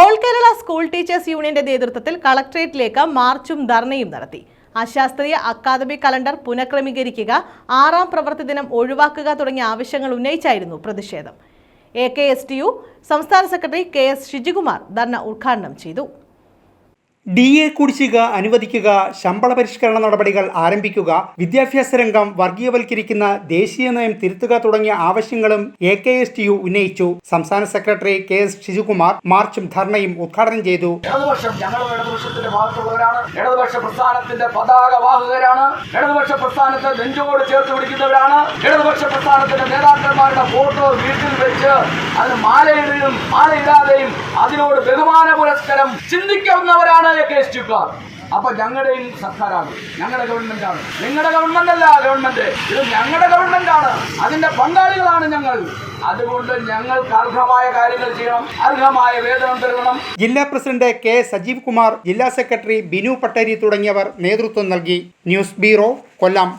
All Kerala school teachers യൂണിയന്റെ നേതൃത്വത്തിൽ കളക്ട്രേറ്റിലേക്ക് മാർച്ചും ധർണയും നടത്തി. അശാസ്ത്രീയ അക്കാദമിക് കലണ്ടർ പുനഃക്രമീകരിക്കുക ആറാം പ്രവൃത്തി ദിനം ഒഴിവാക്കുക തുടങ്ങിയ ആവശ്യങ്ങൾ ഉന്നയിച്ചായിരുന്നു പ്രതിഷേധം. A K S T U സംസ്ഥാന secretary K S Shijikumar dharna ഉദ്ഘാടനം ചെയ്തു. ഡി എ കുടിശ്ശിക അനുവദിക്കുക ശമ്പള പരിഷ്കരണ നടപടികൾ ആരംഭിക്കുക വിദ്യാഭ്യാസ രംഗം വർഗീയവൽക്കരിക്കുന്ന ദേശീയ നയം തിരുത്തുക തുടങ്ങിയ ആവശ്യങ്ങളും A K S T U ഉന്നയിച്ചു. സംസ്ഥാന സെക്രട്ടറി കെ എസ് ഷിജുകുമാർ മാർച്ചും ധർണയും ഉദ്ഘാടനം ചെയ്തു. ഇടതുപക്ഷം ഞങ്ങൾ ഇടതുപക്ഷത്തിന്റെ ഭാഗത്തുള്ളവരാണ്. ഇടതുപക്ഷ പ്രസ്ഥാനത്തിന്റെ പതാക വാഹകരാണ്. ഇടതുപക്ഷ പ്രസ്ഥാനത്തെ നെഞ്ചോട് ചേർത്ത് പിടിക്കുന്നവരാണ്. ഇടതുപക്ഷ പ്രസ്ഥാനത്തിന്റെ നേതാക്കന്മാരുടെ ഫോട്ടോ വീട്ടിൽ വെച്ച് അത് മാലയിടുകയും മാലയിടാതെയും അതിനോട് ബഹുമാന പുരസ്കരം ചിന്തിക്കാവുന്നവരാണ് കെ എസ് ടിക്കാർ അപ്പൊ ഞങ്ങളുടെയും സർക്കാരാണ്. ഞങ്ങളുടെ ഗവൺമെന്റ് ആണ്. നിങ്ങളുടെ ഗവൺമെന്റ് അല്ല ഗവൺമെന്റ് ഇത് ഞങ്ങളുടെ ഗവൺമെന്റ് ആണ്. അതിന്റെ പങ്കാളികളാണ് ഞങ്ങൾ. അതുകൊണ്ട് ഞങ്ങൾക്ക് അർഹമായ കാര്യങ്ങൾ ചെയ്യണം. അർഹമായ വേതനം തരണം. ജില്ലാ പ്രസിഡന്റ് കെ സജീവ് കുമാർ ജില്ലാ സെക്രട്ടറി ബിനു പട്ടേരി തുടങ്ങിയവർ നേതൃത്വം നൽകി. News bureau Kollam.